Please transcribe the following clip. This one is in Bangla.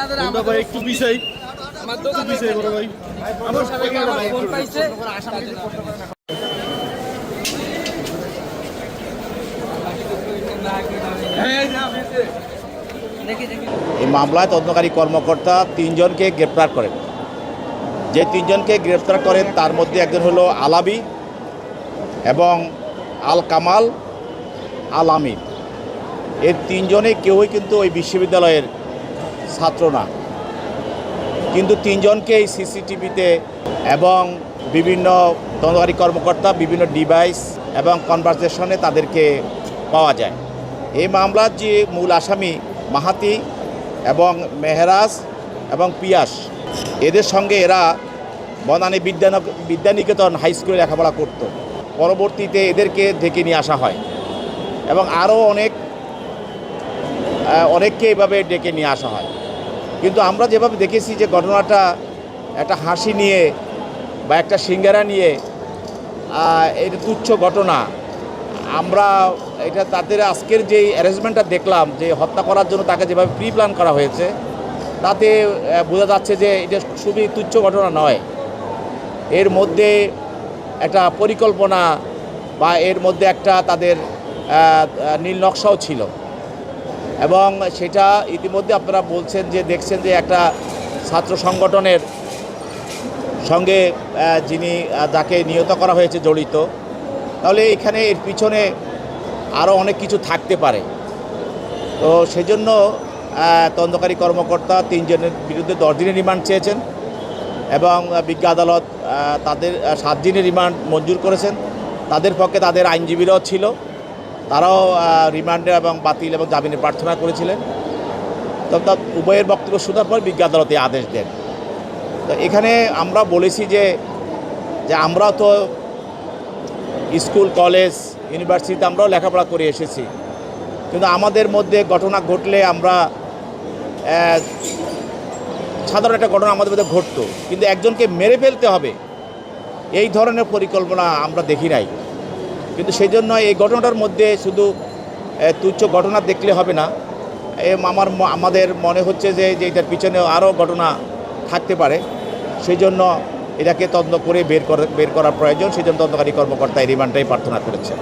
বন্ধু ভাই একটু বিষয় একটু বিষয় বড় ভাই। আমার ফোন পাইছে। দেখি দেখি এই মামলায় তদন্তকারী কর্মকর্তা তিনজনকে গ্রেপ্তার করেন। যে তিনজনকে গ্রেপ্তার করেন তার মধ্যে একজন হলো আলাবি এবং আল কামাল আল আমিন এর তিনজনে কেউই কিন্তু ওই বিশ্ববিদ্যালয়ের ছাত্র না। কিন্তু তিনজনকে এই সিসিটিভিতে এবং বিভিন্ন তদন্তকারী কর্মকর্তা, বিভিন্ন ডিভাইস এবং কনভারসেশনে তাদেরকে পাওয়া যায়। এই মামলার যে মূল আসামি মাহাতি এবং মেহরাজ এবং পিয়াস, এদের সঙ্গে এরা বনানী বিদ্যান, বিদ্যানিকেতন হাই স্কুলে লেখাপড়া করত। পরবর্তীতে এদেরকে ডেকে নিয়ে আসা হয় এবং আরও অনেক অনেককে এভাবে ডেকে নিয়ে আসা হয়। কিন্তু আমরা যেভাবে দেখেছি যে ঘটনাটা একটা হাসি নিয়ে বা একটা সিঙ্গারা নিয়ে এটা তুচ্ছ ঘটনা, আমরা এটা তাদের আজকের যে অ্যারেঞ্জমেন্টটা দেখলাম যে হত্যা করার জন্য তাকে যেভাবে প্রি প্ল্যান করা হয়েছে, তাতে বোঝা যাচ্ছে যে এটা খুবই তুচ্ছ ঘটনা নয়। এর মধ্যে একটা পরিকল্পনা বা এর মধ্যে একটা তাদের নীল নকশাও ছিল। এবং সেটা ইতিমধ্যে আপনারা বলছেন যে, দেখছেন যে একটা ছাত্র সংগঠনের সঙ্গে যিনি যাকে নিহত করা হয়েছে জড়িত, তাহলে এখানে এর পিছনে আরও অনেক কিছু থাকতে পারে। তো সেজন্য তদন্তকারী কর্মকর্তা তিনজনের বিরুদ্ধে দশ দিনের রিমান্ড চেয়েছেন এবং বিজ্ঞ আদালত তাদের সাত দিনের রিমান্ড মঞ্জুর করেছেন। তাদের পক্ষে তাদের আইনজীবীরাও ছিল। তারাও রিমান্ডে এবং বাতিল এবং জামিনের প্রার্থনা করেছিলেন। তবে তা উভয়ের বক্তব্য শোনার পর বিজ্ঞ আদালতে আদেশ দেন। তো এখানে আমরা বলেছি যে যে আমরা তো স্কুল, কলেজ, ইউনিভার্সিটিতে আমরাও লেখাপড়া করে এসেছি। কিন্তু আমাদের মধ্যে ঘটনা ঘটলে আমরা সাধারণ একটা ঘটনা আমাদের মধ্যে ঘটতো। কিন্তু একজনকে মেরে ফেলতে হবে, এই ধরনের পরিকল্পনা আমরা দেখি নাই। কিন্তু সেই জন্য এই ঘটনাটার মধ্যে শুধু তুচ্ছ ঘটনা দেখলে হবে না। আমার আমাদের মনে হচ্ছে যে এটার পিছনে আরও ঘটনা থাকতে পারে। সেই জন্য এটাকে তদন্ত করে বের করে, বের করার প্রয়োজন। সেই জন্য তদন্তকারী কর্মকর্তা এই রিমান্ডটাই প্রার্থনা করেছে।